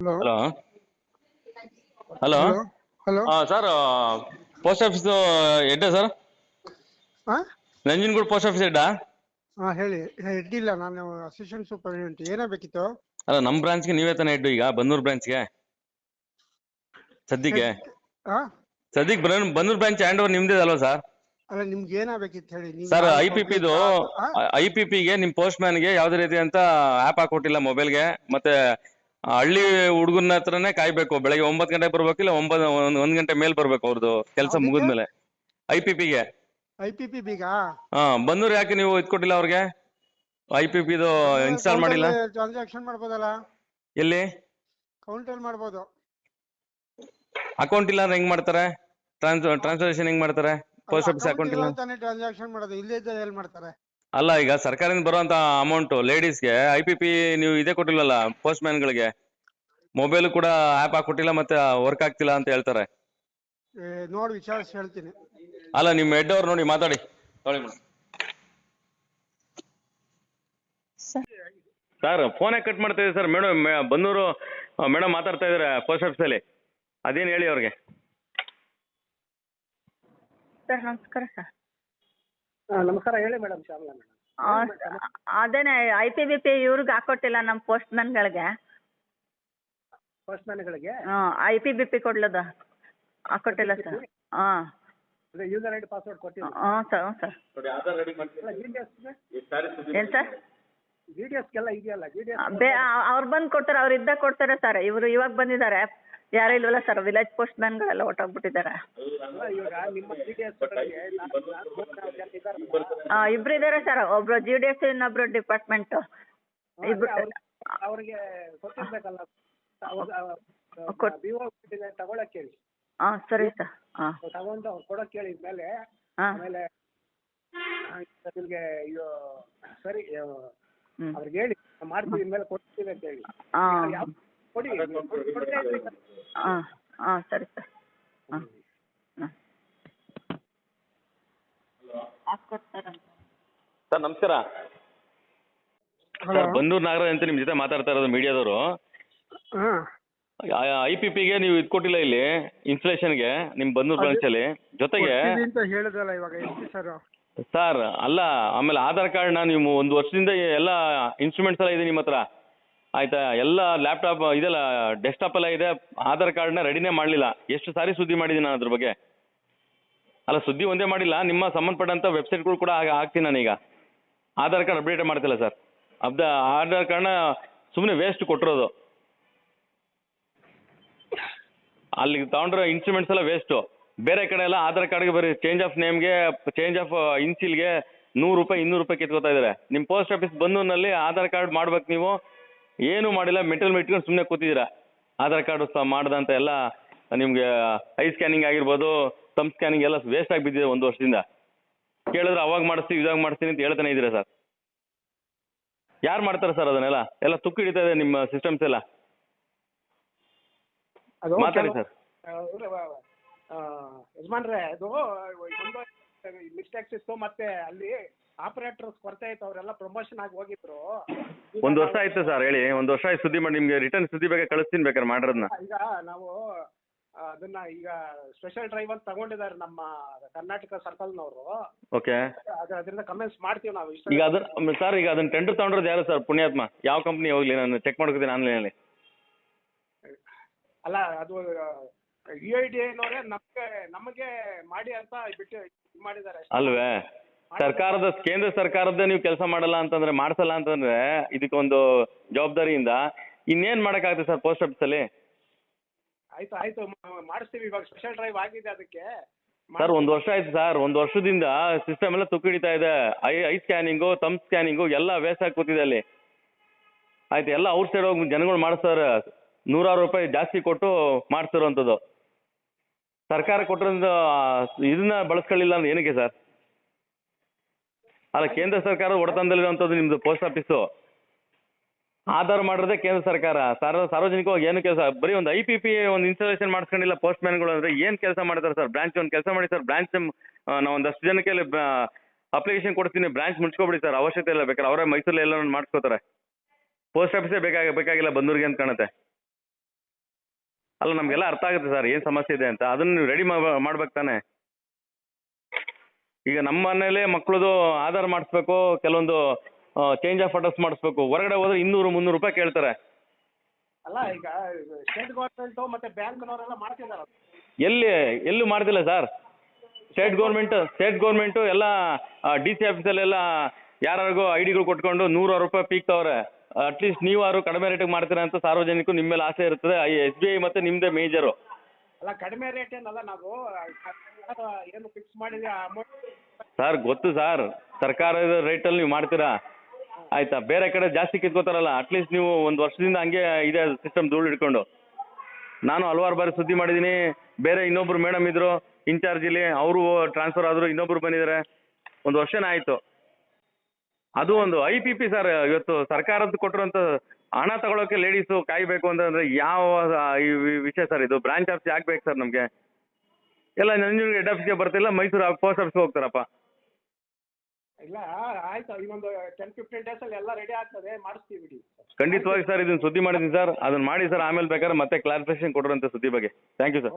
Hello hello. Hello. Hello sir post office Hedda sir? ಆ? Nanjangud post office Hedda ಹಾ ಹೇಳಿ. ಎಡ್ಡಿಲ್ಲ ನಾನು ಅಸಿಸ್ಟೆಂಟ್ ಸೂಪರಿಂಟೆಂಡೆಂಟ್ ಏನಾಗಬೇಕಿತ್ತು ಅಲ್ಲ ನಮ್ಮ ಬ್ರಾಂಚ್ಗೆ ನೀವೇ ತಾನೇ ಹೆಡ್ಡು ಈಗ ಬನ್ನೂರು ಬ್ರಾಂಚ್ಗೆ. ಸದ್ಯಕ್ಕೆ. ಆ? ಸದ್ಯಕ್ಕೆ ಬರ ಬನ್ನೂರು ಬ್ರಾಂಚ್ ಹ್ಯಾಂಡ್ ಓವರ್ ನಿಮ್ದೇ ಅಲ್ವಾ ಸರ್? ಅಲ್ಲ ನಿಮ್ಗೆ ಏನಾಗಬೇಕಿತ್ತು ಹೇಳಿ ನೀವು ಸರ್ ಐ ಪಿ ಪಿದು ಐ ಪಿ ಪಿಗೆ ನಿಮ್ಮ ಪೋಸ್ಟ್ ಮ್ಯಾನ್ಗೆ ಯಾವುದೇ ರೀತಿ ಅಂತ ಆ್ಯಪ್ ಹಾಕೊಟ್ಟಿಲ್ಲ ಮೊಬೈಲ್ಗೆ ಮತ್ತೆ ಹಳ್ಳಿ ಹುಡುಗನ ಹತ್ರನೇ ಕಾಯ್ಬೇಕು. ಬೆಳಗ್ಗೆ ಒಂಬತ್ತು ಗಂಟೆಗೆ ಬರ್ಬೇಕು ಇಲ್ಲ ಒಂಬತ್ತು ಒಂದ್ ಒಂದ್ ಗಂಟೆ ಮೇಲೆ ಬರ್ಬೇಕು ಅವ್ರದ್ದು ಕೆಲಸ? ಮುಗಿದ್ಮೇಲೆ. ಐ ಪಿ ಪಿಗೆ ಐ ಪಿ ಪಿ ಬೀಗ ಹಾ ಬನ್ನೂರು ಯಾಕೆ ನೀವು ಇದ್ಕೊಟ್ಟಿಲ್ಲ ಅವ್ರಿಗೆ? ಐ ಪಿ ಪಿದು ಇನ್ಸ್ಟಾಲ್ ಮಾಡಿಲ್ಲ? ಟ್ರಾನ್ಸಾಕ್ಷನ್ ಮಾಡ್ಬೋದಲ್ಲ? ಎಲ್ಲಿ? ಕೌಂಟರ್ ಮಾಡ್ಬೋದು. ಅಕೌಂಟ್ ಇಲ್ಲ ಅಂದ್ರೆ ಹೆಂಗ್ ಮಾಡ್ತಾರೆ? ಟ್ರಾನ್ಸ್ ಟ್ರಾನ್ಸಾಕ್ಷನ್ ಹೆಂಗ್ ಮಾಡ್ತಾರೆ? ಪೋಸ್ಟ್ ಆಫೀಸ್ ಅಕೌಂಟ್ ಇಲ್ಲ? ಅಂತಾನೆ ಟ್ರಾನ್ಸಾಕ್ಷನ್ ಮಾಡೋದು. ಇಲ್ಲೇ ಇದ್ದರೆ ಎಲ್ಲಿ ಮಾಡ್ತಾರೆ? ಅಲ್ಲ ಈಗ ಸರ್ಕಾರದಿಂದ ಬರುವಂತ ಅಮೌಂಟ್ ಲೇಡೀಸ್ಗೆ ಐ ಪಿ ಪಿ ನೀವು ಇದೇ ಕೊಟ್ಟಿಲ್ಲಲ್ಲ ಪೋಸ್ಟ್ ಮ್ಯಾನ್ಗಳಿಗೆ ಮೊಬೈಲ್ ಕೂಡ ಆ್ಯಪ್ ಹಾಕೊಟ್ಟಿಲ್ಲ ಮತ್ತೆ ವರ್ಕ್ ಆಗ್ತಿಲ್ಲ ಅಂತ ಹೇಳ್ತಾರೆ. ಏ, ನೋಡಿ ವಿಚಾರಿಸಿ ಹೇಳ್ತೀನಿ. ಅಲ್ಲ ನಿಮ್ಮ ಹೆಡ್ ಅವ್ರು ನೋಡಿ ಮಾತಾಡಿ. ನೋಡಿ ಮೇಡಮ್ ಸರ್ ಫೋನ್ ಕಟ್ ಮಾಡ್ತಾ ಸರ್ ಮೇಡಮ್ ಬನ್ನೂರು ಮೇಡಮ್ ಮಾತಾಡ್ತಾ ಇದ್ದಾರೆ ಪೋಸ್ಟ್ ಆಫೀಸಲ್ಲಿ ಅದೇನು ಹೇಳಿ ಅವ್ರಿಗೆ? ಸರ್ ನಮಸ್ಕಾರ ಸರ್ ನಮಸ್ಕಾರ ಹೇಳಿ ಮೇಡಮ್ ಶ್ಯಾಮಲಾ ಮೇಡಮ್. ಆ, ಅದೇನೆ ಐ ಪಿ ಬಿ ಪಿ ಇವ್ರಿಗೆ ಹಾಕೊಟ್ಟಿಲ್ಲ ನಮ್ಮ ಪೋಸ್ಟ್ ಮ್ಯಾನ್ಗಳಿಗೆ ಫಸ್ಟ್ ಮ್ಯಾನ್ಗಳಿಗೆ ಐ ಪಿ ಬಿ ಪಿ ಕೊಡ್ಲದ. ಹಾಕೊಟ್ಟಿಲ್ಲ ಸರ್. ಹಾಂ. ಅದೇ ಯೂಸರ್ ಐಡಿ ಪಾಸ್ವರ್ಡ್ ಕೊಟ್ಟಿಲ್ಲ ಹಾಂ ಸರ್ ಹ್ಞೂ ಸರ್. ಏನು ಸರ್? ಜಿ ಡಿ ಎಸ್ಗೆಲ್ಲ ಇದೆಯಲ್ಲ ಜಿ ಡಿ ಎಸ್ ಬೇ ಅವ್ರು ಬಂದು ಕೊಡ್ತಾರೆ ಅವ್ರು ಇದ್ದಾಗ ಕೊಡ್ತಾರೆ ಸರ್. ಇವರು ಇವಾಗ ಬಂದಿದ್ದಾರೆ. ಯಾರು ಇಲ್ವಲ್ಲ ಸರ್ ವಿಲೇಜ್ ಪೋಸ್ಟ್ ಮ್ಯಾನ್ಗಳೆಲ್ಲ ಎಸ್ ಇಬ್ರು ಇದ್ದಾರೆ ಸರ್ ಒಬ್ರು ಜಿ ಡಿ ಎಸ್ ಇನ್ನೊಬ್ರು ಡಿಪಾರ್ಟ್ಮೆಂಟ್ ಇಬ್ರು ಅವ್ರಿಗೆ ತಗೊಳಕ್ ಹೇಳಿ ಆ ಸರಿ ಸರ್ ಹಾಂ ತಗೊಂಡು ಅವ್ರು ಕೊಡಕ್ ಹೇಳಿ ಮೇಲೆ ಆಮೇಲೆ ನಿಮ್ಗೆ ಇದು ಸರಿ ಅವ್ರಿಗೆ ಹೇಳಿ ಮಾಡ್ತೀವಿ ಮೇಲೆ ಕೊಡ್ತೀವಿ ಅಂತ ಹೇಳಿ. ಹಾಂ. ಹಾಂ ಸರಿ ಸರ್. ಹಾಂ ಹಾಂ. ಸರ್ ನಮಸ್ಕಾರ. ಸರ್ ಬನ್ನೂರು ನಾಗರಾಜ್ ಅಂತ ನಿಮ್ಮ ಜೊತೆ ಮಾತಾಡ್ತಾ ಇರೋದು ಮೀಡಿಯಾದವರು. ಹಾ. ಐ ಪಿ ಪಿಗೆ ನೀವು ಇದು ಕೊಟ್ಟಿಲ್ಲ ಇಲ್ಲಿ ಇನ್ಸ್ಟಲೇಷನ್ಗೆ ನಿಮ್ಮ ಬನ್ನೂರು ಬ್ರಾಂಚಲ್ಲಿ ಜೊತೆಗೆ ಅಂತ ಹೇಳಿದ್ರಲ್ಲ ಇವಾಗ ಎಷ್ಟು ಸರ್. ಸರ್ ಅಲ್ಲ ಆಮೇಲೆ ಆಧಾರ್ ಕಾರ್ಡ್ನ ನೀವು ಒಂದು ವರ್ಷದಿಂದ ಎಲ್ಲ ಇನ್ಸ್ಟ್ರೂಮೆಂಟ್ಸ್ ಎಲ್ಲ ಇದೆ ನಿಮ್ಮ ಹತ್ರ. ಆಯ್ತಾ? ಎಲ್ಲ ಲ್ಯಾಪ್ಟಾಪ್ ಇದೆಲ್ಲ ಡೆಸ್ಕ್ಟಾಪ್ ಎಲ್ಲ ಇದೆ. ಆಧಾರ್ ಕಾರ್ಡ್ನ ರೆಡಿನೇ ಮಾಡಲಿಲ್ಲ. ಎಷ್ಟು ಸಾರಿ ಸುದ್ದಿ ಮಾಡಿದ್ದೀನಿ ನಾನು ಅದ್ರ ಬಗ್ಗೆ? ಅಲ್ಲ, ಸುದ್ದಿ ಒಂದೇ ಮಾಡಿಲ್ಲ. ನಿಮ್ಮ ಸಂಬಂಧಪಟ್ಟಂಥ ವೆಬ್ಸೈಟ್ಗಳು ಕೂಡ ಹಾಗೆ ಹಾಕ್ತೀನಿ ನಾನೀಗ. ಆಧಾರ್ ಕಾರ್ಡ್ ಅಪ್ಡೇಟ್ ಮಾಡ್ತಿಲ್ಲ ಸರ್ ಅಬ್ದ ಆಧಾರ್ ಕಾರ್ಡ್ನ ಸುಮ್ಮನೆ ವೇಸ್ಟ್ ಕೊಟ್ಟಿರೋದು. ಅಲ್ಲಿ ತಗೊಂಡಿರೋ ಇನ್ಸ್ಟ್ರೂಮೆಂಟ್ಸ್ ಎಲ್ಲ ವೇಸ್ಟು ಬೇರೆ ಕಡೆ ಎಲ್ಲ ಆಧಾರ್ ಕಾರ್ಡ್ಗೆ ಬರೀ ಚೇಂಜ್ ಆಫ್ ನೇಮ್ಗೆ ಚೇಂಜ್ ಆಫ್ ಇನ್ಸಿಲ್ಗೆ ನೂರು ರೂಪಾಯಿ, ಇನ್ನೂರು ರೂಪಾಯಿ ಕಿತ್ಕೋತಾ ಇದ್ದಾರೆ. ನಿಮ್ಮ ಪೋಸ್ಟ್ ಆಫೀಸ್ ಬಂದೂನಲ್ಲಿ ಆಧಾರ್ ಕಾರ್ಡ್ ಮಾಡ್ಬೇಕು ನೀವು. ಏನೂ ಮಾಡಿಲ್ಲ ಮೆಟೀರಿಯಲ್ ಇಟ್ಕೊಂಡು ಸುಮ್ಮನೆ ಕೂತಿದ್ದೀರಾ? ಆಧಾರ್ ಕಾರ್ಡ್ ಸಹ ಮಾಡ್ದಂತ ಎಲ್ಲ ನಿಮಗೆ ಐ ಸ್ಕ್ಯಾನಿಂಗ್ ಆಗಿರ್ಬೋದು ತಮ್ ಸ್ಕ್ಯಾನಿಂಗ್ ಎಲ್ಲ ವೇಸ್ಟ್ ಆಗಿ ಬಿದ್ದಿದೆ ಒಂದು ವರ್ಷದಿಂದ. ಕೇಳಿದ್ರೆ ಅವಾಗ ಮಾಡಿಸ್ತೀವಿ ಇವಾಗ ಮಾಡ್ತೀನಿ ಅಂತ ಹೇಳ್ತಾನೆ ಇದ್ದೀರಾ ಸರ್? ಯಾರು ಮಾಡ್ತಾರೆ ಸರ್ ಅದನ್ನೆಲ್ಲ? ಎಲ್ಲ ತುಕ್ಕು ಹಿಡಿತಾ ಇದೆ ನಿಮ್ಮ ಸಿಸ್ಟಮ್ಸ್ ಎಲ್ಲ. ಅದು ಮಾತಾಡಿ ಸರ್. ಯಜಮಾನ್ರೆ ಅದು ಒಂದು ಮಿಸ್ಟೇಕ್ಸ್ ಇತ್ತು ಮತ್ತೆ ಅಲ್ಲಿ ಆಪರೇಟರ್ಸ್ ಕೊರತೆ ಇತ್ತು ಅವರೆಲ್ಲ ಪ್ರಮೋಷನ್ ಆಗಿ ಹೋಗಿದ್ರು. ಈಗ ಒಂದು ವರ್ಷ ಆಯ್ತು ಸರ್ ಹೇಳಿ ಒಂದು ವರ್ಷ ಆಯ್ತು ಸುದ್ದಿ ಮಾಡಿ ನಿಮಗೆ ರಿಟರ್ನ್ ಸುದ್ದಿ ಬೇಕಾದ್ರೆ ಕಳಿಸ್ತೀನಿ ಬೇಕಾದ್ರೆ ಮಾಡಿರೋದನ್ನ ಈಗ ನಾವು ಆ, ಅದನ್ನ ಈಗ ಸ್ಪೆಷಲ್ ಡ್ರೈವ್ ಅಂತ ತಗೊಂಡಿದ್ದಾರೆ ನಮ್ಮ ಕರ್ನಾಟಕ ಸರ್ಕಲ್ನವರು. ಓಕೆ ಅದ ಅದರಿಂದ ಕಮೆಂಟ್ಸ್ ಮಾಡ್ತೀವಿ ನಾವು ಇಷ್ಟ ಈಗ ಅದನ್ನ ಸರ್ ಈಗ ಅದನ್ನ ಟೆಂಡರ್ ತಗೊಂಡ್ರದ್ದು ಯಾರು ಸರ್ ಪುಣ್ಯಾತ್ಮ. ಯಾವ ಕಂಪ್ನಿ ಹೋಗ್ಲಿ ನಾನು ಚೆಕ್ ಮಾಡ್ಕೋತೀನಿ ಆನ್ಲೈನಲ್ಲಿ ಅಲ್ಲ. ಅದು ಯು ಐ ಡಿ ಐನವರೇ ನಮಗೆ ನಮಗೆ ಮಾಡಿ ಅಂತ ಬಿಟ್ಟು ಇದ್ ಮಾಡಿದ್ದಾರೆ ಅಷ್ಟೇ. ಅಲ್ವೇ? ಸರ್ಕಾರದ ಕೇಂದ್ರ ಸರ್ಕಾರದ್ದೇ ನೀವು ಕೆಲಸ ಮಾಡಲ್ಲ ಅಂತಂದ್ರೆ ಮಾಡಿಸಲ್ಲ ಅಂತಂದ್ರೆ ಇದಕ್ಕೊಂದು ಜವಾಬ್ದಾರಿಯಿಂದ ಇನ್ನೇನ್ ಮಾಡಕ್ಕಾಗುತ್ತೆ ಸರ್ ಪೋಸ್ಟ್ ಆಫೀಸಲ್ಲಿ ಆಯ್ತು ಆಯ್ತು. ಮ- ಮಾಡಿಸ್ತೀವಿ. ಇವಾಗ ಸ್ಪೆಷಲ್ ಡ್ರೈವ್ ಆಗಿದೆ ಅದಕ್ಕೆ. ಸರ್ ಒಂದು ವರ್ಷ ಆಯ್ತು ಸರ್. ಒಂದು ವರ್ಷದಿಂದ ಸಿಸ್ಟಮ್ ಎಲ್ಲ ತುಕ್ಕು ಹಿಡಿತಾ ಇದೆ. ಐ ಐ ಸ್ಕ್ಯಾನಿಂಗು ತಮ್ ಸ್ಕ್ಯಾನಿಂಗು ಎಲ್ಲ ವೇಸ್ಟ್ ಆಗಿ ಕೂತಿದೆ ಅಲ್ಲಿ. ಆಯ್ತು ಎಲ್ಲ ಔಟ್ ಸೈಡ್ ಹೋಗಿ ಜನಗಳು ಮಾಡಿಸ್ತಾರೆ. ನೂರಾರು ರೂಪಾಯಿ ಜಾಸ್ತಿ ಕೊಟ್ಟು ಮಾಡಿಸ್ತಿರೋಂಥದ್ದು. ಸರ್ಕಾರ ಕೊಟ್ಟಿರೋದು ಇದನ್ನ ಬಳಸ್ಕೊಳ್ಳಿಲ್ಲ ಅಂದ್ರೆ ಏನಕ್ಕೆ ಸರ್? ಅಲ್ಲ, ಕೇಂದ್ರ ಸರ್ಕಾರ ಒಡೆತನದಲ್ಲಿರುವಂಥದ್ದು ನಿಮ್ದು ಪೋಸ್ಟ್ ಆಫೀಸು ಆಧಾರ್ ಮಾಡಿದ್ರೆ ಕೇಂದ್ರ ಸರ್ಕಾರ. ಸಾರ್ ಸಾರ್ವಜನಿಕವಾಗಿ ಏನು ಕೆಲಸ, ಬರೀ ಒಂದು ಐ ಪಿ ಪಿ ಒಂದು ಇನ್ಸ್ಟಾಲೇಷನ್ ಮಾಡಿಸ್ಕೊಂಡಿಲ್ಲ ಪೋಸ್ಟ್ ಮ್ಯಾನ್ಗಳು ಅಂದ್ರೆ ಏನು ಕೆಲಸ ಮಾಡ್ತಾರೆ ಸರ್? ಬ್ರಾಂಚ್ ಒಂದು ಕೆಲಸ ಮಾಡಿ ಸರ್ ಬ್ರಾಂಚ್ ನಾವು ಒಂದಷ್ಟು ಜನಕ್ಕೆ ಅಪ್ಲಿಕೇಶನ್ ಕೊಡ್ತೀನಿ ಬ್ರಾಂಚ್ ಮುಚ್ಕೊಬಿಡಿ ಸರ್, ಅವಶ್ಯಕತೆ ಇಲ್ಲ ಬೇಕಾದ್ರೆ. ಅವರೇ ಮೈಸೂರಲ್ಲಿ ಎಲ್ಲ ಮಾಡಿಸ್ಕೋತಾರೆ. ಪೋಸ್ಟ್ ಆಫೀಸೇ ಬೇಕಾಗ, ಬೇಕಾಗಿಲ್ಲ ಬಂದೂರಿಗೆ ಅಂತ ಕಾಣುತ್ತೆ. ಅಲ್ಲ, ನಮಗೆಲ್ಲ ಅರ್ಥ ಆಗುತ್ತೆ ಸರ್, ಏನು ಸಮಸ್ಯೆ ಇದೆ ಅಂತ. ಅದನ್ನು ನೀವು ರೆಡಿ ಮಾಡ್ಬೇಕು ತಾನೆ. ಈಗ ನಮ್ಮ ಮನೇಲೆ ಮಕ್ಳದು ಆಧಾರ್ ಮಾಡಿಸ್ಬೇಕು ಕೆಲವೊಂದು ಚೇಂಜ್ ಆಫ್ ಅಡ್ರೆಸ್ ಮಾಡಿಸ್ಬೇಕು. ಹೊರಗಡೆ ಹೋದ್ರೆ ಇನ್ನೂರು ಮುನ್ನೂರು ರೂಪಾಯಿ ಕೇಳ್ತಾರೆ. ಅಲ್ಲ ಈಗ ಸ್ಟೇಟ್ ಗೌರ್ಮೆಂಟು ಮತ್ತೆ ಬ್ಯಾಂಕ್ನವರೆಲ್ಲ ಮಾಡ್ತಿದಾರೆ. ಎಲ್ಲಿ ಎಲ್ಲೂ ಮಾಡ್ತಿಲ್ಲ sir state government state government ಎಲ್ಲ ಡಿ ಸಿ ಆಫೀಸಲ್ಲೆಲ್ಲ ಯಾರಿಗೂ ಐ ಡಿಗಳು ಕೊಟ್ಕೊಂಡು ನೂರಾರು ರೂಪಾಯಿ ಪೀಕ್ತವ್ರೆ ಅಟ್ಲೀಸ್ಟ್ ನೀವು ಯಾರು ಕಡಿಮೆ ರೇಟಿಗೆ ಮಾಡ್ತೀರಾ ಅಂತ ಸಾರ್ವಜನಿಕರು ನಿಮ್ಮ ಮೇಲೆ ಆಸೆ ಇರ್ತದೆ. ಎಸ್ ಬಿ ಐ ಮತ್ತೆ ನಿಮ್ಮದೇ ಮೇಜರು ಅಲ್ಲ ಕಡಿಮೆ ರೇಟ್ ಏನಲ್ಲ ನಾವು ಏನು ಫಿಕ್ಸ್ ಮಾಡಿದ್ವಿ ಆ ಅಮೌಂಟ್ ಸರ್ ಗೊತ್ತು ಸರ್ ಸರ್ಕಾರದ ರೇಟಲ್ಲಿ ನೀವು ಮಾಡ್ತೀರಾ? ಆಯ್ತಾ? ಬೇರೆ ಕಡೆ ಜಾಸ್ತಿ ಕಿತ್ಕೋತಾರಲ್ಲ ಅಟ್ಲೀಸ್ಟ್ ನೀವು ಒಂದು ವರ್ಷದಿಂದ ಹಂಗೆ ಇದೆ ಸಿಸ್ಟಮ್ ಧೂಳು ಹಿಡ್ಕೊಂಡು. ನಾನು ಹಲವಾರು ಬಾರಿ ಸುದ್ದಿ ಮಾಡಿದ್ದೀನಿ. ಬೇರೆ ಇನ್ನೊಬ್ರು ಮೇಡಮ್ ಇದ್ರು ಇನ್ಚಾರ್ಜಲ್ಲಿ ಅವರು ಟ್ರಾನ್ಸ್ಫರ್ ಆದರು ಇನ್ನೊಬ್ರು ಬಂದಿದ್ದಾರೆ. ಒಂದು ವರ್ಷನೇ ಆಯಿತು. ಅದು ಒಂದು ಐ ಪಿ ಪಿ ಸರ್ ಇವತ್ತು ಸರ್ಕಾರದ ಕೊಟ್ಟಿರುವಂತ ಹಣ ತಗೊಳಕ್ಕೆ ಲೇಡೀಸ್ ಕಾಯಬೇಕು ಅಂತಂದ್ರೆ ಯಾವ ಆ, ಈ ವಿ- ವಿಷಯ ಸರ್ ಇದು ಬ್ರಾಂಚ್ ಆಫೀಸ್ ಆಗ್ಬೇಕು ಬೇಕು ಸರ್ ನಮಗೆ. ಎಲ್ಲ ನಂಜನಗೂಡು ಹೆಡ್ ಆಫೀಸ್ಗೆ ಬರ್ತಿಲ್ಲ ಮೈಸೂರು ಪೋಸ್ಟ್ ಆಫೀಸ್ಗೆ ಹೋಗ್ತಾರಪ್ಪ. ಇಲ್ಲ ಆಯ್ತು ಇನ್ನೊಂದು ಟೆನ್ ಫಿಫ್ಟೀನ್ ಅಲ್ಲಿ ಎಲ್ಲ ರೆಡಿ ಆಗ್ತದೆ ಮಾಡಿಸ್ತೀವಿ ಬಿಡಿ. ಖಂಡಿತವಾಗಿ ಸರ್ ಇದನ್ನ ಸುದ್ದಿ ಮಾಡಿದ್ದೀನಿ ಸರ್ ಅದನ್ನ ಮಾಡಿ ಸರ್ ಆಮೇಲೆ ಬೇಕಾದ್ರೆ ಮತ್ತೆ ಕ್ಲಾರಿಫಿಕೇಶನ್ ಕೊಡ್ರಂತೆ ಸುದ್ದಿ ಬಗ್ಗೆ. Thank you sir